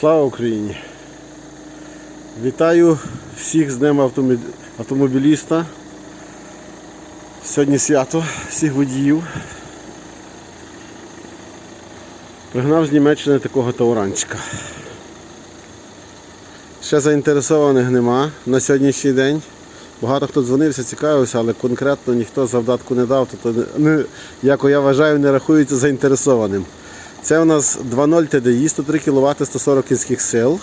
Слава Україні! Вітаю всіх з Днем автомобіліста. Сьогодні свято всіх водіїв. Пригнав з Німеччини такого тауранчика. Ще заінтересованих нема на сьогоднішній день. Багато хто дзвонився, цікавився, але конкретно ніхто завдатку не дав, тобто, не, як я вважаю, не рахується заінтересованим. Це у нас 2.0 TDI, 103 кВт, 140 кінських сил.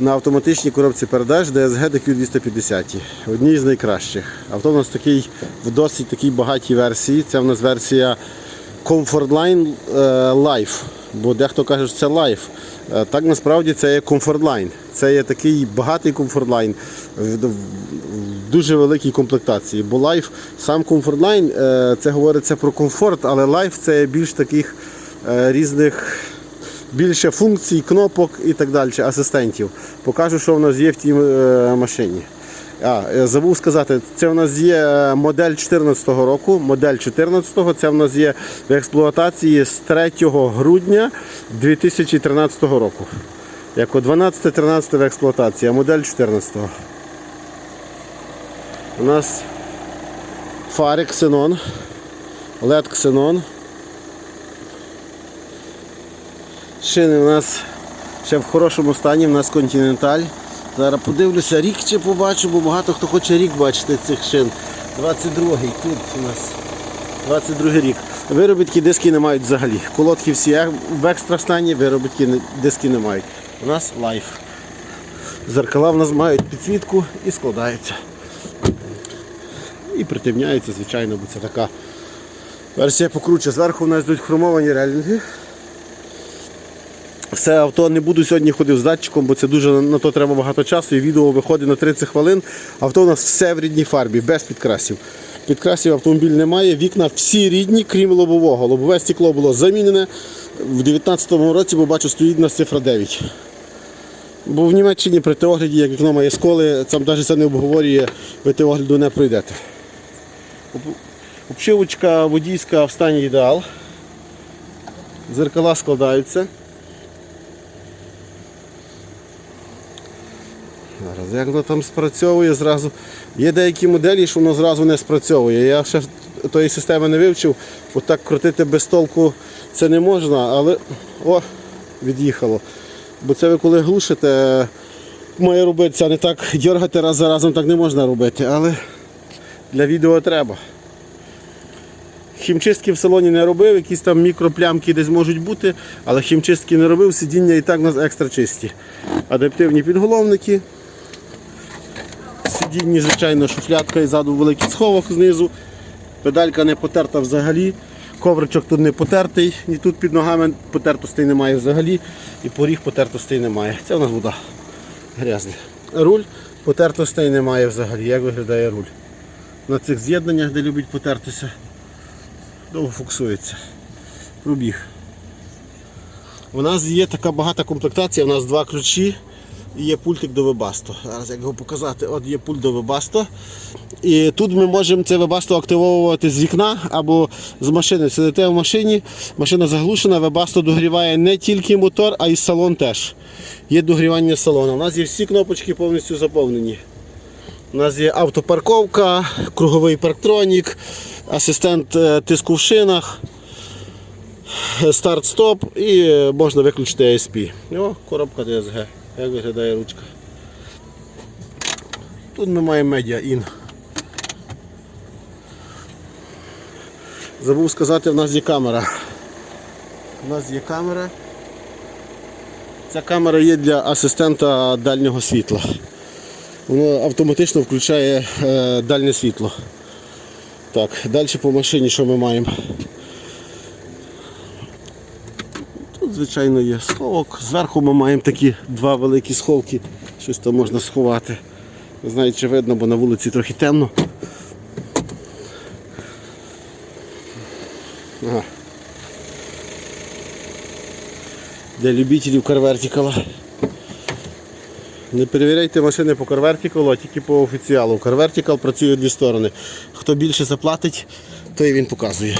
На автоматичній коробці передач DSG DQ250. Одній з найкращих. Авто у нас такий в досить такій багатій версії. Це у нас версія Comfortline е, Life. Бо дехто каже, що це Life. Е, Так насправді це є Comfortline. Це є такий багатий Comfortline в, дуже великій комплектації. Бо Life, сам Comfortline, е, це говориться про комфорт, але Life це більш таких різних більше функцій, кнопок і так далі, асистентів. Покажу, що в нас є в тій е, машині. А, е, забув сказати, це в нас є е, модель 2014 року. Модель 2014 це в нас є в експлуатації з 3 грудня 2013 року. Як 12-13 в експлуатації, а модель 14. У нас фари ксенон, LED ксенон. Шини у нас ще в хорошому стані, у нас континенталь. Зараз подивлюся, рік чи побачу, бо багато хто хоче рік бачити цих шин. 22-й тут у нас. 22 рік. Виробітки диски не мають взагалі. Колодки всі е- в екстра стані, виробітки диски не мають. У нас лайф. Зеркала в нас мають підсвітку і складаються. І притемняються, звичайно, бо це така версія покруче. Зверху у нас йдуть хромовані релінги. Все авто не буду сьогодні ходив з датчиком, бо це дуже на то треба багато часу. І відео виходить на 30 хвилин. Авто у нас все в рідній фарбі, без підкрасів. Підкрасів автомобіль немає. Вікна всі рідні, крім лобового. Лобове стекло було замінене в 2019 році, бо бачу, стоїть у нас цифра 9. Бо в Німеччині при теогляді, як вікно має сколи, там навіть це не обговорює, ви теогляду не пройдете. Обшивочка водійська в стані ідеал. Зеркала складаються. Зараз як воно там спрацьовує зразу. Є деякі моделі, що воно зразу не спрацьовує. Я ще тої системи не вивчив, бо так крутити без толку це не можна, але о, від'їхало. Бо це ви коли глушите, має робитися, не так дергати раз за разом так не можна робити, але для відео треба. Хімчистки в салоні не робив, якісь там мікроплямки десь можуть бути, але хімчистки не робив, сидіння і так у нас екстра чисті. Адаптивні підголовники. Сидінні, звичайно, шуфлятка і ззаду великий сховок знизу. Педалька не потерта взагалі. Ковричок тут не потертий, ні тут під ногами потертостей немає взагалі. І поріг потертостей немає. Це у нас вода грязна. Руль потертостей немає взагалі. Як виглядає руль? На цих з'єднаннях, де любить потертися, довго фокусується. Пробіг. У нас є така багата комплектація, у нас два ключі є пультик до Webasto. Зараз як його показати, от є пульт до Webasto. І тут ми можемо це Webasto активовувати з вікна або з машини. Сидите в машині, машина заглушена, Webasto догріває не тільки мотор, а й салон теж. Є догрівання салону. У нас є всі кнопочки повністю заповнені. У нас є автопарковка, круговий парктронік, асистент е, тиску в шинах старт-стоп і можна виключити ASP. О, коробка DSG. Як виглядає ручка. Тут ми маємо Media In. Забув сказати, в нас є камера. У нас є камера. Ця камера є для асистента дальнього світла. Воно автоматично включає е, дальнє світло. Так, далі по машині що ми маємо? Тут, звичайно, є сховок. Зверху ми маємо такі два великі сховки. Щось там можна сховати. Не знаю, чи видно, бо на вулиці трохи темно. Ага. Для любителів карвертикала. Не перевіряйте машини по карвертикалу, а тільки по офіціалу. Карвертикал працює в дві сторони. Хто більше заплатить, то і він показує.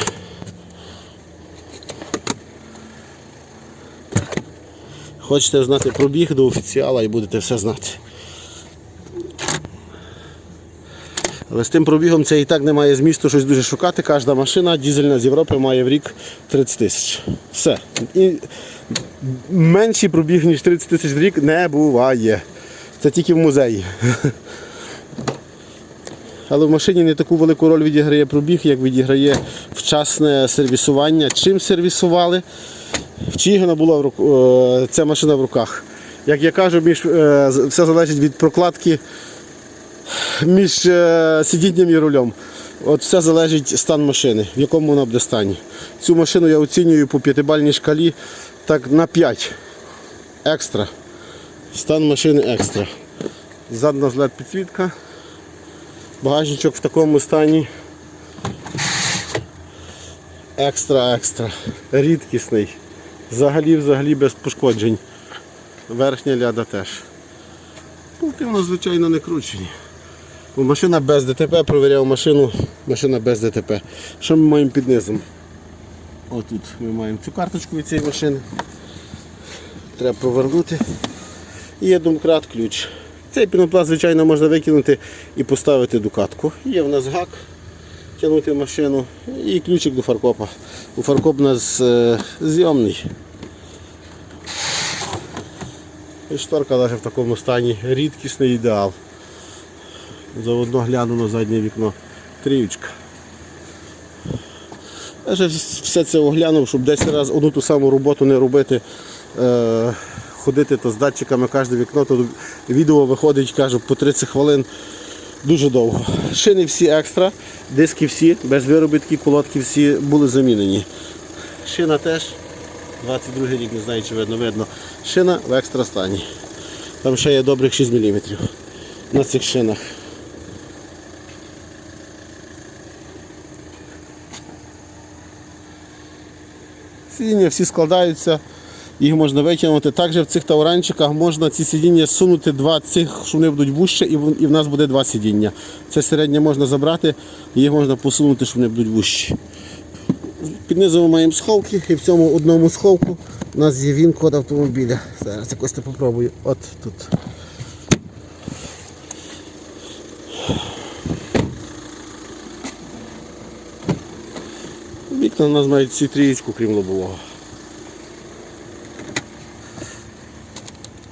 Хочете знати пробіг до офіціала і будете все знати. Але з тим пробігом це і так немає змісту щось дуже шукати. Кожна машина дізельна з Європи має в рік 30 тисяч. Все. І менший пробіг, ніж 30 тисяч в рік, не буває. Це тільки в музеї. Але в машині не таку велику роль відіграє пробіг, як відіграє вчасне сервісування. Чим сервісували? В Чигана була е, ця машина в руках. Як я кажу, між, е, все залежить від прокладки між е, сидінням і рулем. От все залежить стан машини, в якому вона буде стані. Цю машину я оцінюю по п'ятибальній шкалі так на 5. Екстра. Стан машини екстра. Задна злет підсвітка. Багажничок в такому стані. Екстра, екстра. Рідкісний. Взагалі, взагалі без пошкоджень. Верхня ляда теж. Пункти нас, звичайно, не кручені. Бо машина без ДТП, провіряв машину, машина без ДТП. Що ми маємо під низом? Отут ми маємо цю карточку від цієї машини. Треба повернути. І є домкрат ключ. Цей пінопласт, звичайно, можна викинути і поставити дукатку. Є в нас гак, тягнути машину і ключик до фаркопа. У фаркоп у нас е, зйомний. І шторка навіть в такому стані рідкісний ідеал. Заодно гляну на заднє вікно. Тріючка. Я вже все це оглянув, щоб 10 разів одну ту саму роботу не робити. Е, ходити то з датчиками кожне вікно, то відео виходить, кажу, по 30 хвилин. Дуже довго. Шини всі екстра, диски всі, без виробітки, колодки всі були замінені. Шина теж, 22 рік, не знаю, чи видно, видно. Шина в екстра стані. Там ще є добрих 6 мм на цих шинах. Сидіння всі складаються, їх можна витягнути. Також в цих тауранчиках можна ці сидіння сунути два цих, що вони будуть вужче, і в нас буде два сидіння. Це середнє можна забрати, їх можна посунути, щоб вони будуть вужчі. Під низом ми маємо сховки, і в цьому одному сховку у нас є він код автомобіля. Зараз якось це попробую. От тут. Вікна у нас мають ці трієчку, крім лобового.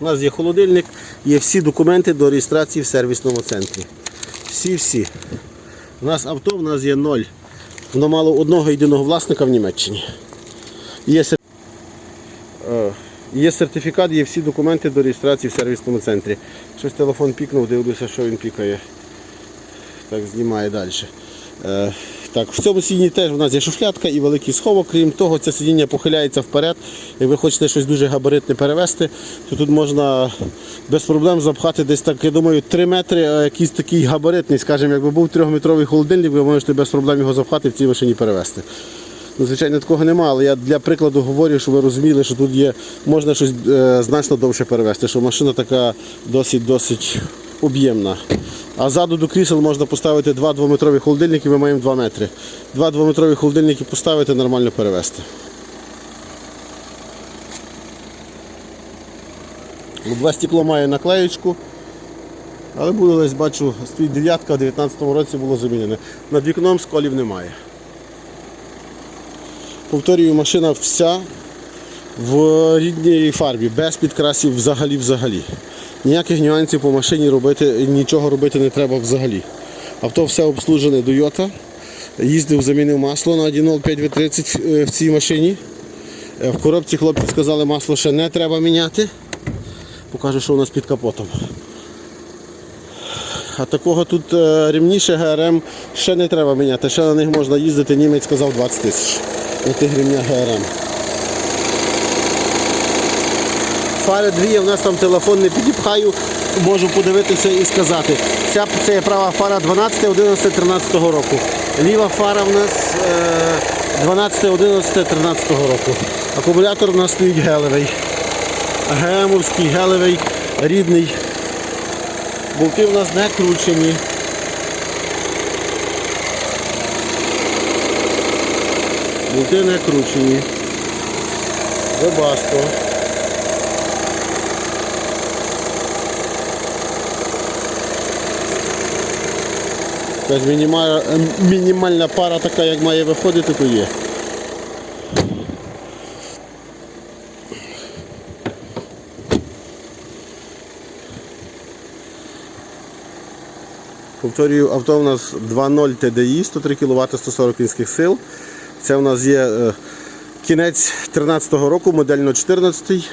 У нас є холодильник, є всі документи до реєстрації в сервісному центрі. Всі-всі. У нас авто, у нас є ноль. Воно мало одного єдиного власника в Німеччині. Є, Е, є сертифікат, є всі документи до реєстрації в сервісному центрі. Щось телефон пікнув, дивлюся, що він пікає. Так, знімає далі. Так, в цьому сидінні теж у нас є шуфлятка і великий сховок. Крім того, це сидіння похиляється вперед. Як ви хочете щось дуже габаритне перевезти, то тут можна без проблем запхати десь так, я думаю, 3 метри, якийсь такий габаритний, скажімо, якби був 3-метровий холодильник, ви можете без проблем його запхати в цій машині перевезти. Ну, звичайно, такого немає, але я для прикладу говорю, щоб ви розуміли, що тут є, можна щось е, значно довше перевезти, що машина така досить-досить об'ємна. А ззаду до крісел можна поставити два двометрові холодильники, ми маємо 2 метри. Два двометрові холодильники поставити, нормально перевезти. Лобове стекло має наклеєчку. Але було бачу, стоїть дев'ятка, в 2019 році було замінене. Над вікном сколів немає. Повторюю, машина вся в рідній фарбі, без підкрасів взагалі взагалі. Ніяких нюансів по машині робити, нічого робити не треба взагалі. Авто все обслужене Toyota. Їздив, замінив масло на 1.05 V30 е, в цій машині. Е, В коробці хлопці сказали, масло ще не треба міняти. Покажу, що у нас під капотом. А такого тут е, рівніше ГРМ ще не треба міняти. Ще на них можна їздити, німець сказав 20 тисяч. На тих ГРМ. Фари дві, у нас там телефон не підіпхаю, можу подивитися і сказати. Ця це є права фара 12, 11, 13 року. Ліва фара в нас е, 12, 11, 13 року. Акумулятор у нас стоїть гелевий. ГМовський, гелевий, рідний. Болти в нас не кручені. Вінти не кручені. Мінімальна, ем, мінімальна пара така, як має виходити, то є. Повторюю, авто у нас 2.0 TDI, 103 кВт 140 кінських сил. Це у нас є кінець кінець 2013 року, модель 014.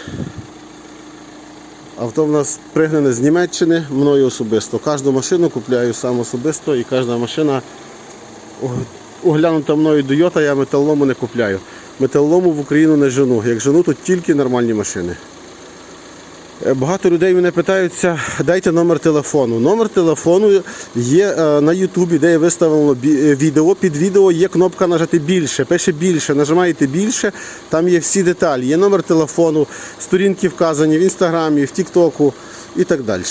Авто в нас пригнане з Німеччини мною особисто. Кожну машину купляю сам особисто і кожна машина оглянута мною Дойота, я металолому не купляю. Металолому в Україну не жену. Як жену, то тільки нормальні машини. Е, Багато людей мене питаються, дайте номер телефону. Номер телефону є е, на Ютубі, де є виставлено е, відео. Під відео є кнопка нажати більше, пише більше, нажимаєте більше, там є всі деталі. Є номер телефону, сторінки вказані в інстаграмі, в Тіктоку і так далі.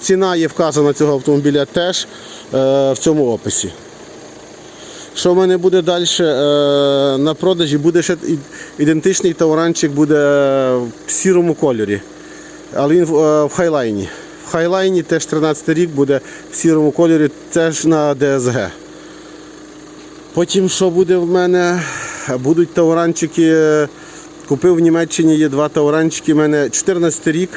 Ціна є вказана цього автомобіля теж в цьому описі. Що в мене буде далі на продажі? Буде ще ідентичний тауранчик, буде в сірому кольорі. Але він в, е, в хайлайні. В хайлайні теж 13 рік буде в сірому кольорі, теж на ДСГ. Потім що буде в мене? Будуть тауранчики. Купив в Німеччині є два тауранчики. У мене 14 рік.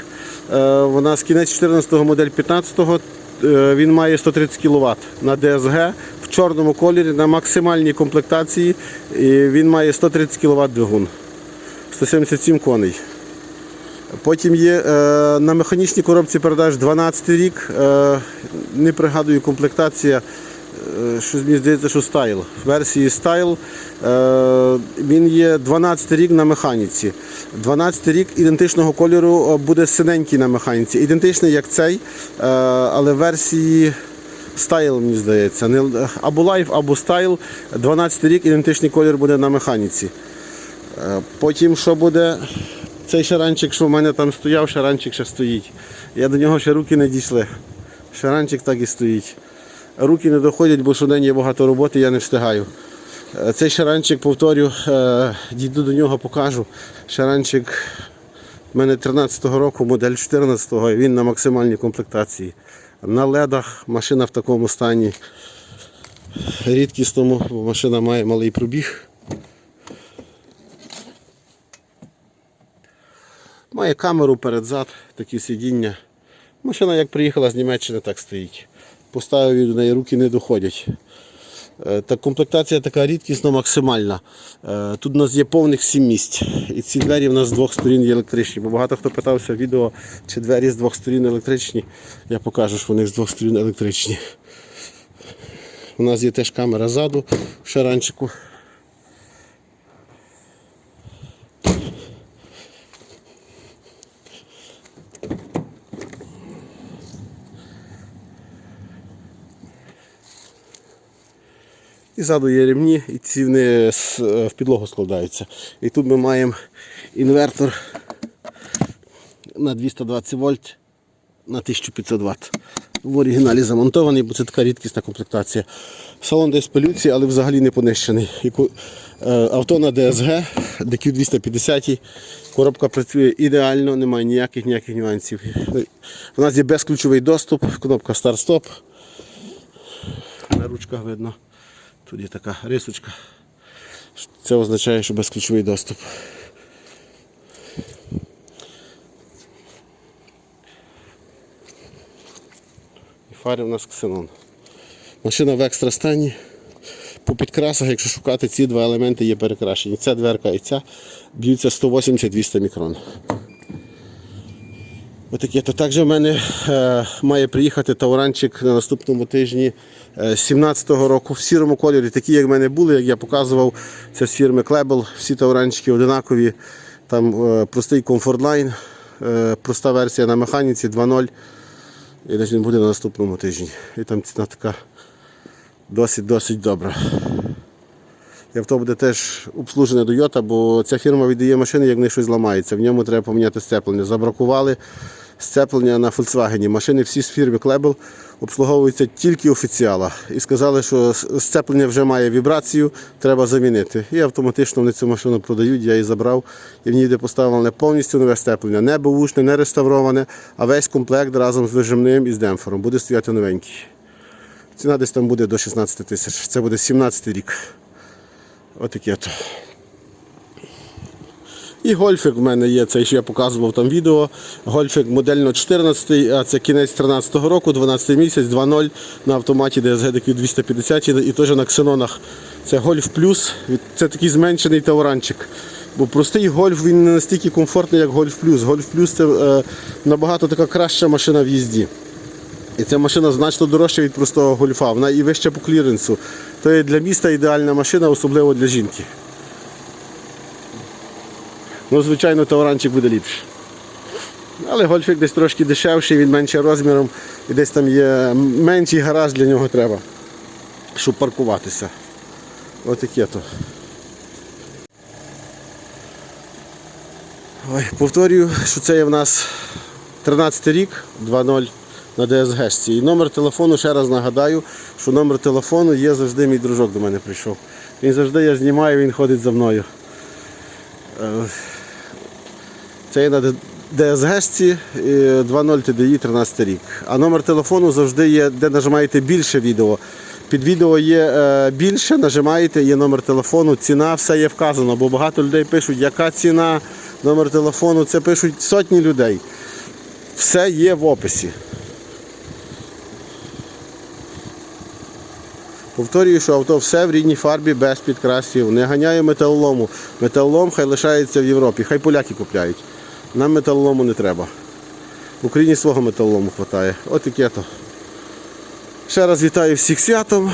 е, Вона з кінець 14-го модель 15-го. е, Він має 130 кВт на ДСГ в чорному кольорі на максимальній комплектації. І він має 130 кВт двигун. 177 коней. Потім є е, на механічній коробці передач 12 рік. Е, не пригадую комплектація. е, Що мені здається, що стайл. В версії стайл він є 12 рік на механіці. 12 рік ідентичного кольору буде синенький на механіці. Ідентичний як цей, але в версії стайл, мені здається. Або лайф, або стайл. 12 рік ідентичний колір буде на механіці. Потім що буде цей шаранчик, що в мене там стояв, шаранчик ще стоїть. Я до нього ще руки не дійшли. Шаранчик так і стоїть. Руки не доходять, бо щодень є багато роботи, я не встигаю. Е, Цей шаранчик, повторю, е, дійду до нього, покажу. Шаранчик в мене 13-го року, модель 14-го, він на максимальній комплектації. На ледах машина в такому стані. Рідкісному, бо машина має малий пробіг. Має камеру перед-зад, такі сидіння. Машина як приїхала з Німеччини, так стоїть. Поставив до неї, руки не доходять. Е, Так, комплектація така рідкісно максимальна. Е, Тут у нас є повних 7 місць. І ці двері в нас з двох сторін є електричні. Бо багато хто питався в відео, чи двері з двох сторін електричні. Я покажу, що вони з двох сторін електричні. У нас є теж камера ззаду в шаранчику. І ззаду є ремні, і ці вони е, в підлогу складаються. І тут ми маємо інвертор на 220 вольт на 1500 Вт. В оригіналі замонтований, бо це така рідкісна комплектація. Салон десь пилюці, але взагалі не понищений. Е, Авто на DSG, DQ 250. Коробка працює ідеально, немає ніяких ніяких нюансів. У нас є безключовий доступ, кнопка старт-стоп. На ручках видно. Тут є така рисочка. Це означає, що безключовий доступ. І фари в нас ксенон. Машина в екстра стані. По підкрасах, якщо шукати, ці два елементи є перекрашені. Ця дверка і ця б'ються 180-200 мікрон. Отаке. То також в мене е, має приїхати тауранчик на наступному тижні е, 17-го року в сірому кольорі, такі, як в мене були, як я показував, це з фірми Клебел. Всі тауранчики одинакові. Там е, простий комфортлайн, е, проста версія на механіці 2.0. І десь він буде на наступному тижні. І там ціна така досить-досить добра. І авто буде теж обслужене Toyota, бо ця фірма віддає машини, як в них щось зламається. В ньому треба поміняти сцеплення. Забракували сцеплення на Volkswagen. Машини всі з фірми Клебел обслуговуються тільки офіціала. І сказали, що сцеплення вже має вібрацію, треба замінити. І автоматично вони цю машину продають, я її забрав. І в ній де поставлене повністю нове сцеплення. Не бушне, не реставроване, а весь комплект разом з вижимним і з демпфером. Буде стояти новенький. Ціна десь там буде до 16 тисяч. Це буде 17 рік. Отаке то. І гольфик в мене є, це ще я показував там відео. Гольфик модельно 14, а це кінець 13 року, 12 місяць, 2.0 на автоматі DSG DQ 250 і, і теж на ксенонах. Це Гольф Плюс. Це такий зменшений тауранчик. Бо простий гольф він не настільки комфортний, як Гольф Плюс. Гольф Плюс це е, набагато така краща машина в їзді. І ця машина значно дорожча від простого гольфа. Вона і вища по кліренсу. То є для міста ідеальна машина, особливо для жінки. Ну, звичайно, тауранчик буде ліпше. Але гольфик десь трошки дешевший, він менше розміром і десь там є менший гараж для нього треба, щоб паркуватися. Отаке то. Ой, повторюю, що це є в нас 13 рік, 2.0 на ДСГ. І номер телефону, ще раз нагадаю, що номер телефону є завжди мій дружок до мене прийшов. Він завжди я знімаю, він ходить за мною. Е, Це є на ДСГ-сці 2.0 TDI 13 рік. А номер телефону завжди є, де нажимаєте більше відео. Під відео є е, більше, нажимаєте, є номер телефону, ціна, все є вказано, бо багато людей пишуть, яка ціна, номер телефону, це пишуть сотні людей. Все є в описі. Повторюю, що авто все в рідній фарбі без підкрасів. Не ганяє металолому. Металолом хай лишається в Європі, хай поляки купляють. Нам металолому не треба. В Україні свого металолому вистачає. От таке то. Ще раз вітаю всіх святом,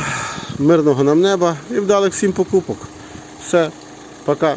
мирного нам неба і вдалих всім покупок. Все, пока.